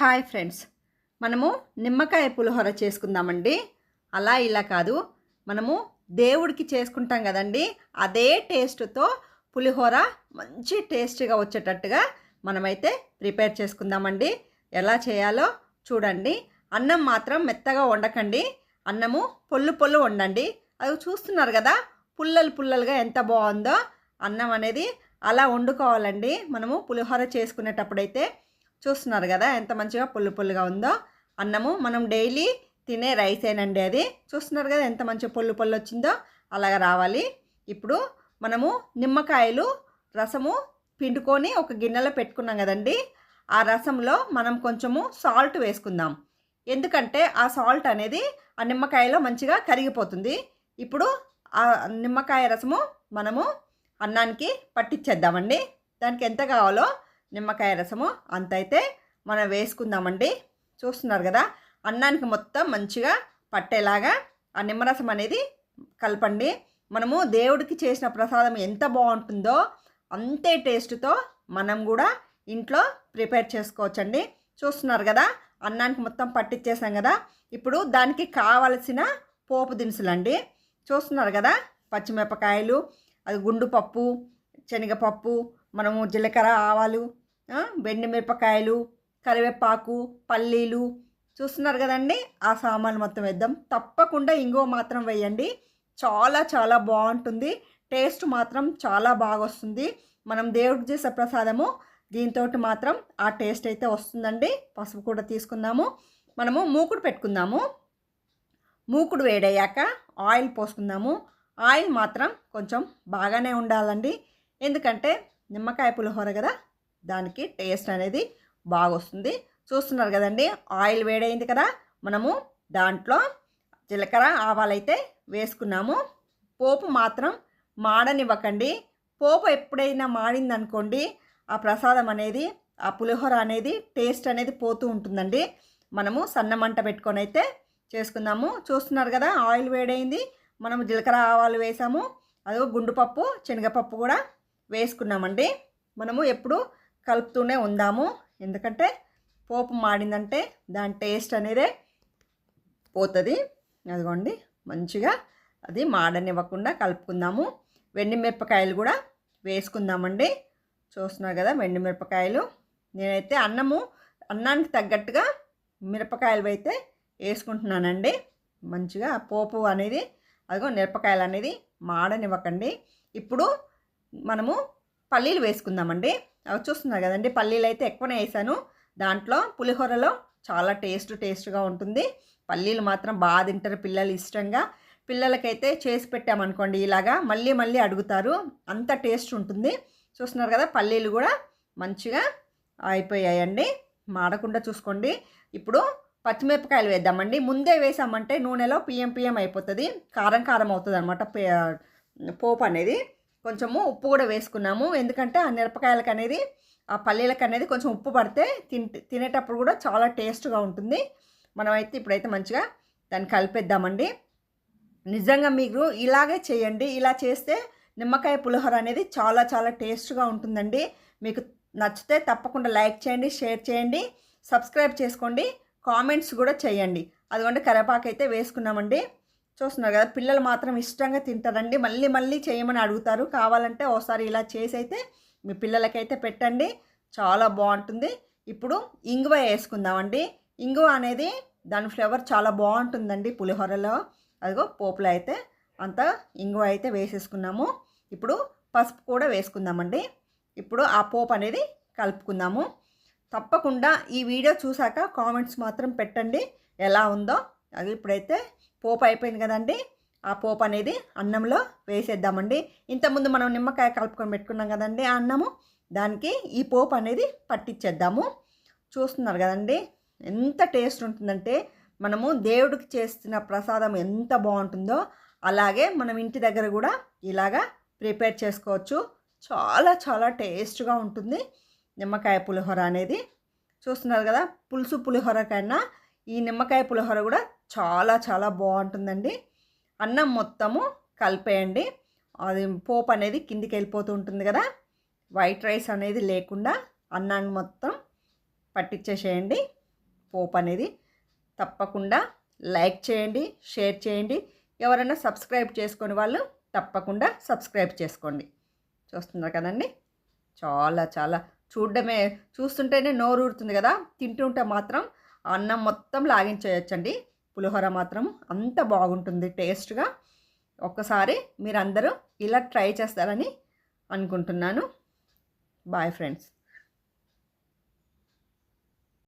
Hi friends. మనము నిమ్మకాయ పులిహోర చేసుకుందామండి. అలా ఇలా కాదు. మనము దేవుడికి చేసుకుంటాం కదండి. అదే టేస్ట్తో పులిహోర మంచి టేస్ట్గా వచ్చేటట్టుగా మనమైతే ప్రిపేర్ చేసుకుందామండి. ఎలా చేయాలో చూడండి. అన్నం మాత్రం మెత్తగా వండకండి. అన్నము పొల్లు పొల్లు వండండి. అది చూస్తున్నారు కదా పుల్లలు పుల్లలుగా ఎంత బాగుందో అన్నం అనేది అలా వండుకోవాలండి. మనము పులిహోర చేసుకునేటప్పుడైతే చూస్తున్నారు కదా ఎంత మంచిగా పుల్లు పుల్లుగా ఉందో. అన్నము మనం డైలీ తినే రైసేనండి అది. చూస్తున్నారు కదా ఎంత మంచిగా పొల్లు పొల్లు వచ్చిందో అలాగ రావాలి. ఇప్పుడు మనము నిమ్మకాయలు రసము పిండుకొని ఒక గిన్నెలో పెట్టుకున్నాం కదండి. ఆ రసంలో మనం కొంచెము సాల్ట్ వేసుకుందాం. ఎందుకంటే ఆ సాల్ట్ అనేది ఆ నిమ్మకాయలో మంచిగా కరిగిపోతుంది. ఇప్పుడు ఆ నిమ్మకాయ రసము మనము అన్నానికి పట్టించేద్దామండి దానికి ఎంత కావాలో నిమ్మకాయ రసము అంత అయితే మనం వేసుకుందామండి. చూస్తున్నారు కదా అన్నానికి మొత్తం మంచిగా పట్టేలాగా ఆ నిమ్మరసం అనేది కలపండి. మనము దేవుడికి చేసిన ప్రసాదం ఎంత బాగుంటుందో అంతే టేస్ట్తో మనం కూడా ఇంట్లో ప్రిపేర్ చేసుకోవచ్చండి. చూస్తున్నారు కదా అన్నానికి మొత్తం పట్టించేసాం కదా. ఇప్పుడు దానికి కావలసిన పోపు దినుసులండి. చూస్తున్నారు కదా పచ్చిమిరపకాయలు అది గుండు పప్పు శనగపప్పు మనము జీలకర్ర ఆవాలు మిరపకాయలు కరివేపాకు పల్లీలు చూస్తున్నారు కదండి. ఆ సామాన్లు మొత్తం వేద్దాం. తప్పకుండా ఇంగో మాత్రం వేయండి. చాలా చాలా బాగుంటుంది. టేస్ట్ మాత్రం చాలా బాగా వస్తుంది. మనం దేవుడికి చేసే ప్రసాదము దీంతో మాత్రం ఆ టేస్ట్ అయితే వస్తుందండి. పసుపు కూడా తీసుకుందాము. మనము మూకుడు పెట్టుకుందాము. మూకుడు వేడయ్యాక ఆయిల్ పోసుకుందాము. ఆయిల్ మాత్రం కొంచెం బాగానే ఉండాలండి. ఎందుకంటే నిమ్మకాయ పులిహోర కదా దానికి టేస్ట్ అనేది బాగా వస్తుంది చూస్తున్నారు కదండి ఆయిల్ వేడైంది కదా మనము దాంట్లో జీలకర్ర ఆవాలైతే వేసుకున్నాము. పోపు మాత్రం మాడనివ్వకండి. పోపు ఎప్పుడైనా మాడిందనుకోండి ఆ ప్రసాదం అనేది ఆ పులిహోర అనేది టేస్ట్ అనేది పోతూ ఉంటుందండి. మనము సన్నమంట పెట్టుకొని అయితే చేసుకుందాము. చూస్తున్నారు కదా ఆయిల్ వేడైంది మనము జీలకర్ర ఆవాలు వేసాము. అదిగో గుండుపప్పు శనగపప్పు కూడా వేసుకున్నామండి. మనము ఎప్పుడు కలుపుతూనే ఉందాము. ఎందుకంటే పోపు మాడిందంటే దాని టేస్ట్ అనేది పోతుంది. అదిగోండి మంచిగా అది మాడనివ్వకుండా కలుపుకుందాము. వెండి మిరపకాయలు కూడా వేసుకుందామండి. చూస్తున్నారు కదా వెండి మిరపకాయలు. నేనైతే అన్నము అన్నానికి తగ్గట్టుగా మిరపకాయలు అయితే వేసుకుంటున్నానండి. మంచిగా పోపు అనేది అదిగో మిరపకాయలు అనేది మాడనివ్వకండి. ఇప్పుడు మనము పల్లీలు వేసుకుందామండి. చూస్తున్నారు కదండి పల్లీలు అయితే ఎక్కువనే వేసాను. దాంట్లో పులిహోరలో చాలా టేస్ట్ టేస్ట్గా ఉంటుంది. పల్లీలు మాత్రం బాగా తింటారు పిల్లలు ఇష్టంగా. పిల్లలకైతే చేసి పెట్టామనుకోండి ఇలాగా మళ్ళీ మళ్ళీ అడుగుతారు. అంత టేస్ట్ ఉంటుంది. చూస్తున్నారు కదా పల్లీలు కూడా మంచిగా అయిపోయాయండి. మాడకుండా చూసుకోండి. ఇప్పుడు పచ్చిమిరపకాయలు వేద్దామండి. ముందే వేసామంటే నూనెలో పిఎం పిఎం అయిపోతుంది. కారం కారం అవుతుంది అనమాట పోపు అనేది. కొంచెము ఉప్పు కూడా వేసుకున్నాము. ఎందుకంటే ఆ మిరపకాయలకు అనేది ఆ పల్లీలకు అనేది కొంచెం ఉప్పు పడితే తింటే తినేటప్పుడు కూడా చాలా టేస్ట్గా ఉంటుంది. మనమైతే ఇప్పుడైతే మంచిగా దాన్ని కలిపేద్దామండి. నిజంగా మీరు ఇలాగే చేయండి. ఇలా చేస్తే నిమ్మకాయ పులిహోర అనేది చాలా చాలా టేస్ట్గా ఉంటుందండి. మీకు నచ్చితే తప్పకుండా లైక్ చేయండి షేర్ చేయండి సబ్స్క్రైబ్ చేసుకోండి కామెంట్స్ కూడా చేయండి. అదిగోండి కరేపాకు అయితే వేసుకున్నామండి. చూస్తున్నారు కదా పిల్లలు మాత్రం ఇష్టంగా తింటారండి. మళ్ళీ మళ్ళీ చేయమని అడుగుతారు. కావాలంటే ఒకసారి ఇలా చేసి అయితే మీ పిల్లలకైతే పెట్టండి. చాలా బాగుంటుంది. ఇప్పుడు ఇంగువ వేసుకుందామండి. ఇంగువ అనేది దాని ఫ్లేవర్ చాలా బాగుంటుందండి పులిహోరలో. అదిగో పోపులో అయితే అంతా ఇంగువ అయితే వేసేసుకున్నాము. ఇప్పుడు పసుపు కూడా వేసుకుందామండి. ఇప్పుడు ఆ పోపు అనేది కలుపుకుందాము. తప్పకుండా ఈ వీడియో చూసాక కామెంట్స్ మాత్రం పెట్టండి. ఎలా ఉందో. అది ఇప్పుడైతే పోపు అయిపోయింది కదండి. ఆ పోపు అనేది అన్నంలో వేసేద్దామండి. ఇంతకుముందు మనం నిమ్మకాయ కలుపుకొని పెట్టుకున్నాం కదండి ఆ అన్నము. దానికి ఈ పోపు అనేది పట్టించేద్దాము చూస్తున్నారు కదండి. ఎంత టేస్ట్ ఉంటుందంటే మనము దేవుడికి చేస్తున్న ప్రసాదం ఎంత బాగుంటుందో అలాగే మనం ఇంటి దగ్గర కూడా ఇలాగా ప్రిపేర్ చేసుకోవచ్చు. చాలా చాలా టేస్ట్గా ఉంటుంది నిమ్మకాయ పులిహోర అనేది. చూస్తున్నారు కదా పులుసు పులిహోర కన్నా ఈ నిమ్మకాయ పులిహోర కూడా చాలా చాలా బాగుంటుందండి. అన్నం మొత్తము కలిపేయండి. అది పోపు అనేది కిందికి వెళ్ళిపోతూ ఉంటుంది కదా. వైట్ రైస్ అనేది లేకుండా అన్నాన్ని మొత్తం పట్టించేసేయండి పోపు అనేది తప్పకుండా లైక్ చేయండి షేర్ చేయండి. ఎవరైనా సబ్స్క్రైబ్ చేసుకుని వాళ్ళు తప్పకుండా సబ్స్క్రైబ్ చేసుకోండి. చూస్తున్నారు కదండి? చాలా చాలా చూడడమే చూస్తుంటేనే నోరు ఊరుతుంది కదా. తింటుంటే మాత్రం అన్నం మొత్తం లాగించేయచ్చండి. పులిహోర మాత్రం అంత బాగుంటుంది టేస్ట్గా. ఒక్కసారి మీరందరూ ఇలా ట్రై చేస్తారని అనుకుంటున్నాను. Boy friends.